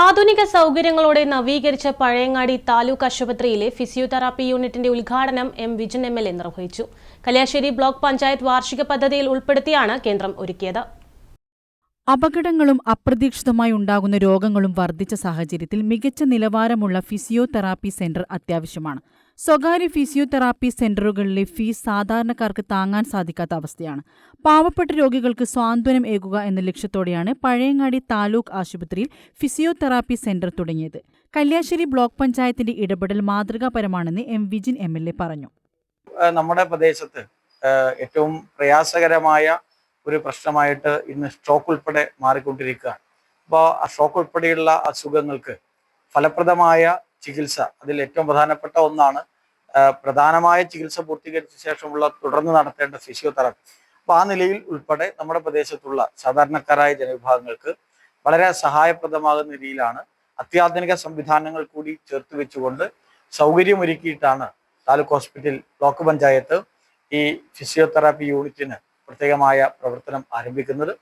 ആധുനിക സൗകര്യങ്ങളോടെ നവീകരിച്ച പഴയങ്ങാടി താലൂക്ക് ആശുപത്രിയിലെ ഫിസിയോതെറാപ്പി യൂണിറ്റിന്റെ ഉദ്ഘാടനം M Vijin M L A നിർവഹിച്ചു. കല്യാശ്ശേരി ബ്ലോക്ക് പഞ്ചായത്ത് വാർഷിക പദ്ധതിയിൽ ഉൾപ്പെടുത്തിയാണ് കേന്ദ്രം ഒരുക്കിയത്. അപകടങ്ങളും അപ്രതീക്ഷിതമായി ഉണ്ടാകുന്ന രോഗങ്ങളും വർദ്ധിച്ച സാഹചര്യത്തിൽ മികച്ച നിലവാരമുള്ള ഫിസിയോതെറാപ്പി സെന്റർ അത്യാവശ്യമാണ്. സ്വകാര്യ ഫിസിയോതെറാപ്പി സെന്ററുകളിലെ ഫീസ് സാധാരണക്കാർക്ക് താങ്ങാൻ സാധിക്കാത്ത അവസ്ഥയാണ്. പാവപ്പെട്ട രോഗികൾക്ക് സ്വാന്തനം ഏകുക എന്ന ലക്ഷ്യത്തോടെയാണ് പഴയങ്ങാടി താലൂക്ക് ആശുപത്രിയിൽ ഫിസിയോതെറാപ്പി സെന്റർ തുടങ്ങിയത്. കല്യാശ്ശേരി ബ്ലോക്ക് പഞ്ചായത്തിന്റെ ഇടപെടൽ മാതൃകാപരമാണെന്ന് M Vijin M L A പറഞ്ഞു. നമ്മുടെ പ്രദേശത്ത് ഏറ്റവും പ്രയാസകരമായ ഒരു പ്രശ്നമായിട്ട് ഇന്ന് സ്ട്രോക്ക് ഉൾപ്പെടെ മാറിക്കൊണ്ടിരിക്കുകയാണ്. അപ്പോൾ ആ സ്ട്രോക്ക് ഉൾപ്പെടെയുള്ള അസുഖങ്ങൾക്ക് ഫലപ്രദമായ ചികിത്സ. അതിൽ ഏറ്റവും പ്രധാനപ്പെട്ട ഒന്നാണ് പ്രധാനമായ ചികിത്സ പൂർത്തീകരിച്ച ശേഷമുള്ള തുടർന്ന് നടത്തേണ്ട ഫിസിയോതെറാപ്പി. അപ്പൊ ആ നിലയിൽ ഉൾപ്പെടെ നമ്മുടെ പ്രദേശത്തുള്ള സാധാരണക്കാരായ ജനവിഭാഗങ്ങൾക്ക് വളരെ സഹായപ്രദമാകുന്ന രീതിയിലാണ് അത്യാധുനിക സംവിധാനങ്ങൾ കൂടി ചേർത്ത് വെച്ചുകൊണ്ട് സൗകര്യമൊരുക്കിയിട്ടാണ് താലൂക്ക് ഹോസ്പിറ്റൽ ബ്ലോക്ക് പഞ്ചായത്ത് ഈ ഫിസിയോതെറാപ്പി യൂണിറ്റിന് പ്രത്യേകമായ പ്രവർത്തനം ആരംഭിക്കുന്നത്.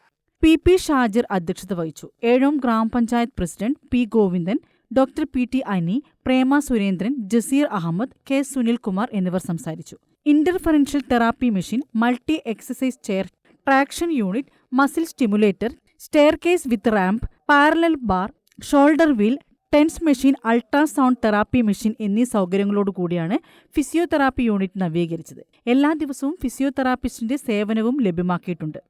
പി പി ഷാജിർ അധ്യക്ഷത വഹിച്ചു. ഏഴോം ഗ്രാമപഞ്ചായത്ത് president P Govindan doctor P T Ani Prema Surendran Jaseer Ahmed K Sunilkumar എന്നിവർ സംസാരിച്ചു. Interferential therapy machine multi exercise chair traction unit muscle stimulator staircase with ramp parallel bar shoulder wheel TENS machine ultrasound therapy machine എന്നീ സൗകര്യങ്ങളോടുകൂടിയാണ് physiotherapy unit നവീകരിച്ചത്. എല്ലാ ദിവസവും ഫിസിയോതെറാപ്പിസ്റ്റിന്റെ സേവനവും ലഭ്യമാക്കിയിട്ടുണ്ട്.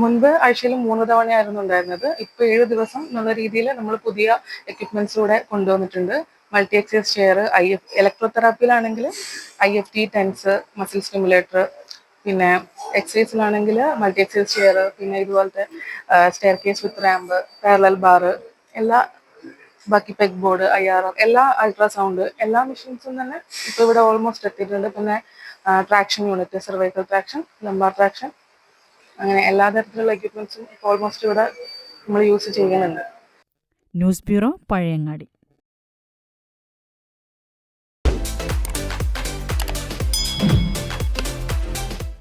മുൻപ് ആഴ്ചയിൽ മൂന്ന് തവണയായിരുന്നു ഉണ്ടായിരുന്നത്. ഇപ്പൊ ഏഴ് ദിവസം എന്നുള്ള രീതിയിൽ നമ്മൾ പുതിയ എക്യുപ്മെന്റ്സ് കൂടെ കൊണ്ടുവന്നിട്ടുണ്ട്. Multi exercise chair I F ഇലക്ട്രോതെറാപ്പിയിലാണെങ്കിൽ I F T TENS muscle stimulator പിന്നെ എക്സസൈസിലാണെങ്കിൽ മൾട്ടി എക്സൈസ് ചെയർ പിന്നെ ഇതുപോലത്തെ staircase with ramp parallel bar എല്ലാ ബാക്കി peg board I R R എല്ലാ അൾട്രാസൗണ്ട് എല്ലാ മെഷീൻസും തന്നെ ഇപ്പോൾ ഇവിടെ ഓൾമോസ്റ്റ് എത്തിയിട്ടുണ്ട്. പിന്നെ traction unit cervical traction lumbar traction അങ്ങനെ എല്ലാ തരത്തിലുള്ള എക്യുപ്മെന്റ്സും ഓൾമോസ്റ്റ് ഇവിടെ നമ്മൾ യൂസ് ചെയ്യുന്നുണ്ട്. News bureau Pazhayangadi.